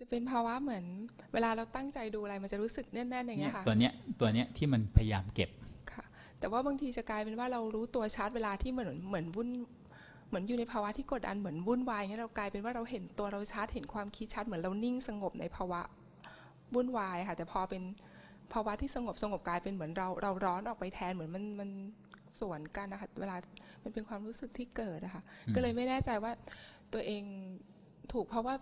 จะเป็นภาวะเหมือน เวลาเราตั้งใจดูอะไรมันจะรู้สึกแน่นๆอย่างเงี้ยค่ะตัวเนี้ยตัวเนี้ยที่มันพยายามเก็บค่ะ แต่ว่าบางทีจะกลายเป็นว่าเรารู้ตัวชัดเวลาที่เหมือนเหมือนวุ่นเหมือนอยู่ในภาวะที่กดดันเหมือนวุ่นวายเงี้ยเรากลายเป็นว่าเราเห็นตัวเราชัดเห็นความคิดชัดเหมือนเรานิ่งสงบในภาวะวุ่นวายค่ะ แต่พอเป็นภาวะที่สงบสงบกลายเป็นเหมือนเราเราร้อนออกไปแทนเหมือนมันมันสวนกันนะคะเวลามันเป็นความรู้สึกที่เกิดนะคะอืมก็เลยไม่แน่ใจว่าตัวเองถูกเพราะว่า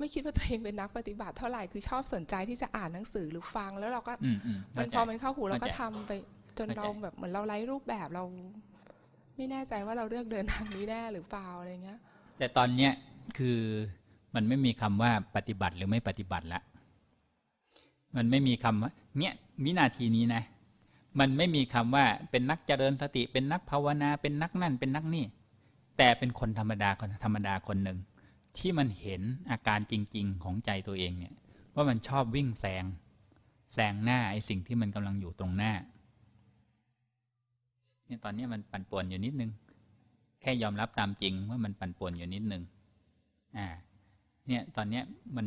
ไม่คิดว่าตัวเองเป็นนักปฏิบัติเท่าไหร่คือชอบสนใจที่จะอ่านหนังสือหรือฟังแล้วเราก็อืมอืมมันพเข้าอใจมันเข้าหูเราก็เข้าใจทำไปจนเข้าใจเราแบบเหมือนเราไร้รูปแบบเรา ไม่แน่ใจว่าเราเลือกเดินทางนี้แน่หรือเปล่าอะไรเงี้ย แต่ตอนเนี้ยคือมันไม่มีคำว่าปฏิบัติหรือไม่ปฏิบัติละมันไม่มีคำว่าเนี่ยวินาทีนี้นะ มันไม่มีคำว่าเป็นนักเจริญสติเป็นนักภาวนาเป็นนักนั่นเป็นนักนี่ แต่เป็นคนธรรมดาคนธรรมดาคนหนึ่ง ที่มันเห็นอาการจริง ๆ ของใจตัวเองเนี่ย ว่ามันชอบวิ่งแซงแซงหน้าไอ้สิ่งที่มันกำลังอยู่ตรงหน้าเนี่ยตอนนี้มันปั่นป่วนอยู่นิดนึง แค่ยอมรับตามจริงว่ามันปั่นป่วนอยู่นิดนึง อ่า เนี่ยตอนเนี้ยมัน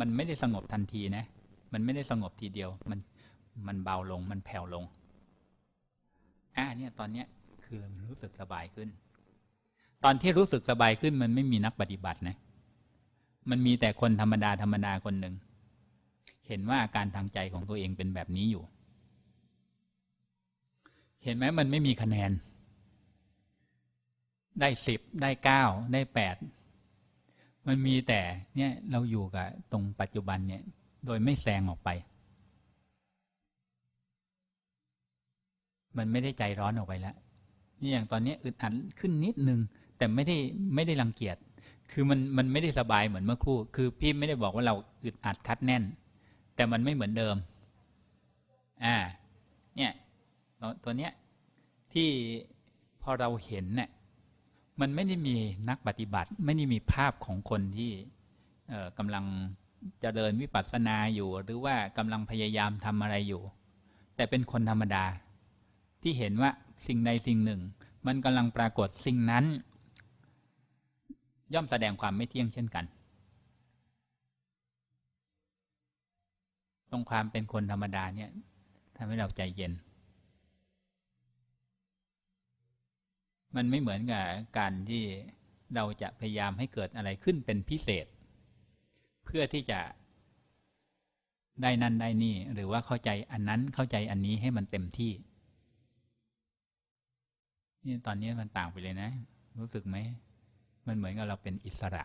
มันไม่ได้สงบทันทีนะ มันไม่ได้สงบทีเดียว มันมันเบาลงมันแผ่วลง อ่าเนี่ยตอนเนี้ยคือมันรู้สึกสบายขึ้น ตอนที่รู้สึกสบายขึ้นมันไม่มีนักปฏิบัตินะ มันมีแต่คนธรรมดาธรรมดาคนหนึ่ง เห็นว่าอาการทางใจของตัวเองเป็นแบบนี้อยู่ เห็นไหมมันไม่มีคะแนน ได้สิบได้เก้าได้แปด มันมีแต่เนี่ยเราอยู่กับตรงปัจจุบันเนี่ย โดยไม่แซงออกไป มันไม่ได้ใจร้อนออกไปแล้วนี่อย่างตอนนี้อึดอัดขึ้นนิดนึง แต่ไม่ได้ไม่ได้รังเกียจคือมันมันไม่ได้สบายเหมือนเมื่อครู่ คือพี่ไม่ได้บอกว่าเราอึดอัดคัดแน่น แต่มันไม่เหมือนเดิม อ่า เนี่ยตัวตัวเนี้ยที่พอเราเห็นเนี่ยมันไม่ได้มีนักปฏิบัติ ไม่ได้มีภาพของคนที่เออกำลังจเจริญวิปัสสนาอยู่ หรือว่ากำลังพยายามทำอะไรอยู่ แต่เป็นคนธรรมดา ที่เห็นว่าสิ่งใดสิ่งหนึ่ง มันกำลังปรากฏสิ่งนั้น ย่อมแสดงความไม่เที่ยงเช่นกัน ตรงความเป็นคนธรรมดาเนี่ยทำให้เราใจเย็น มันไม่เหมือนกับการที่เราจะพยายามให้เกิดอะไรขึ้นเป็นพิเศษ เพื่อที่จะได้นั่นได้นี่ หรือว่าเข้าใจอันนั้นเข้าใจอันนี้ให้มันเต็มที่ นี่ตอนนี้มันต่างไปเลยนะ รู้สึกไหม มันเหมือนกับเราเป็นอิสระ